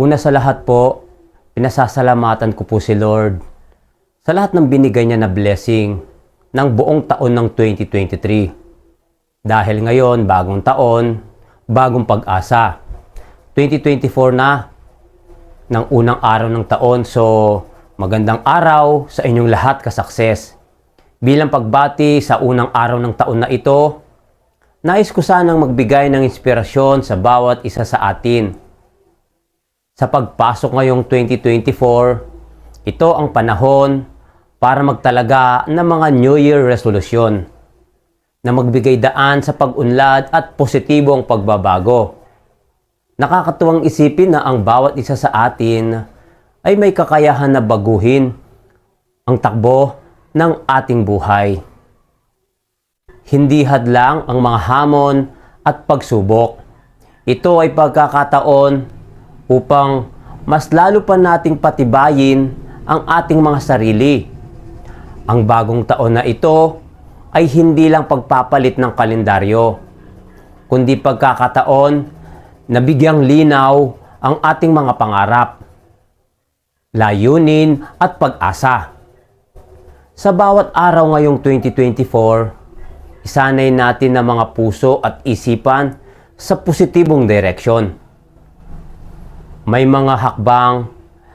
Una sa lahat po, pinasasalamatan ko po si Lord sa lahat ng binigay niya na blessing ng buong taon ng 2023. Dahil ngayon, bagong taon, bagong pag-asa. 2024 na, ng unang araw ng taon. So, magandang araw sa inyong lahat kasakses. Bilang pagbati sa unang araw ng taon na ito, nais ko sanang magbigay ng inspirasyon sa bawat isa sa atin. Sa pagpasok ngayong 2024, ito ang panahon para magtalaga ng mga New Year resolution na magbigay daan sa pag-unlad at positibong pagbabago. Nakakatuwang isipin na ang bawat isa sa atin ay may kakayahan na baguhin ang takbo ng ating buhay. Hindi hadlang ang mga hamon at pagsubok. Ito ay pagkakataon upang mas lalo pa nating patibayin ang ating mga sarili. Ang bagong taon na ito ay hindi lang pagpapalit ng kalendaryo, kundi pagkakataon na bigyang linaw ang ating mga pangarap, layunin at pag-asa. Sa bawat araw ngayong 2024, isanay natin ang mga puso at isipan sa positibong direksyon. May mga hakbang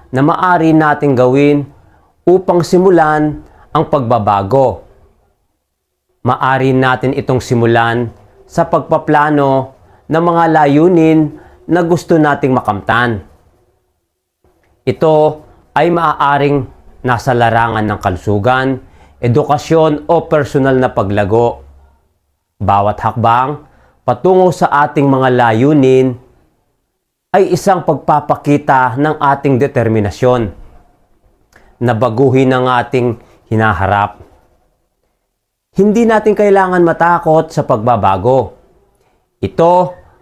na maari nating gawin upang simulan ang pagbabago. Maari natin itong simulan sa pagpaplano ng mga layunin na gusto nating makamtan. Ito ay maaaring nasa larangan ng kalusugan, edukasyon o personal na paglago. Bawat hakbang patungo sa ating mga layunin ay isang pagpapakita ng ating determinasyon na baguhin ang ating hinaharap. Hindi natin kailangan matakot sa pagbabago. Ito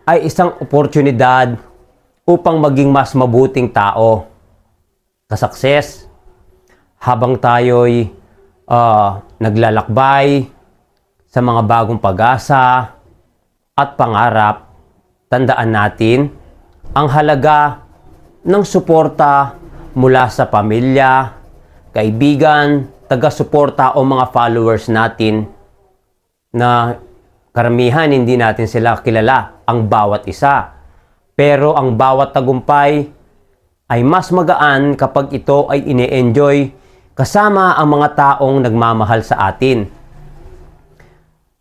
ay isang oportunidad upang maging mas mabuting tao. Kasakses, habang tayo'y ah, naglalakbay sa mga bagong pag-asa at pangarap, tandaan natin ang halaga ng suporta mula sa pamilya, kaibigan, taga-suporta o mga followers natin na karamihan hindi natin sila kilala ang bawat isa. Pero ang bawat tagumpay ay mas magaan kapag ito ay ine-enjoy kasama ang mga taong nagmamahal sa atin.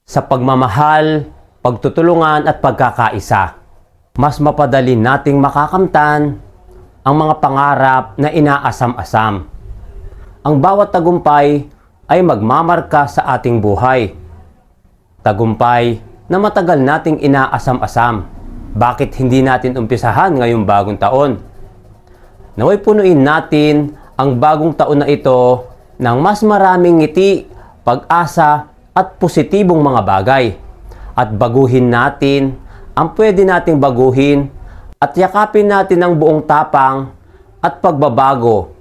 Sa pagmamahal, pagtutulungan at pagkakaisa, mas mapadali nating makakamtan ang mga pangarap na inaasam-asam. Ang bawat tagumpay ay magmamarka sa ating buhay. Tagumpay na matagal nating inaasam-asam. Bakit hindi natin umpisahan ngayong bagong taon? Naway punuin natin ang bagong taon na ito ng mas maraming ngiti, pag-asa at positibong mga bagay. At baguhin natin ang pwede nating baguhin at yakapin natin ang buong tapang at pagbabago.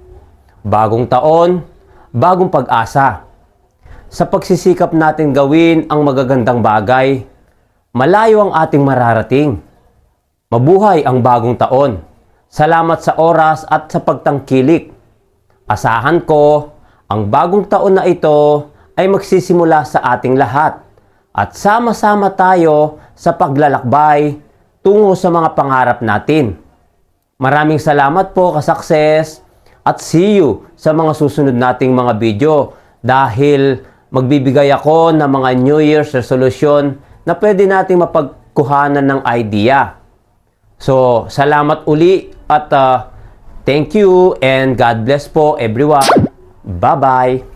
Bagong taon, bagong pag-asa. Sa pagsisikap natin gawin ang magagandang bagay, malayo ang ating mararating. Mabuhay ang bagong taon. Salamat sa oras at sa pagtangkilik. Asahan ko, ang bagong taon na ito ay magsisimula sa ating lahat at sama-sama tayo sa paglalakbay tungo sa mga pangarap natin. Maraming salamat po kasakses at see you sa mga susunod nating mga video dahil magbibigay ako ng mga New Year's resolution na pwede nating mapagkuhanan ng idea. So, salamat uli at uh, thank you and God bless po everyone. Bye-bye!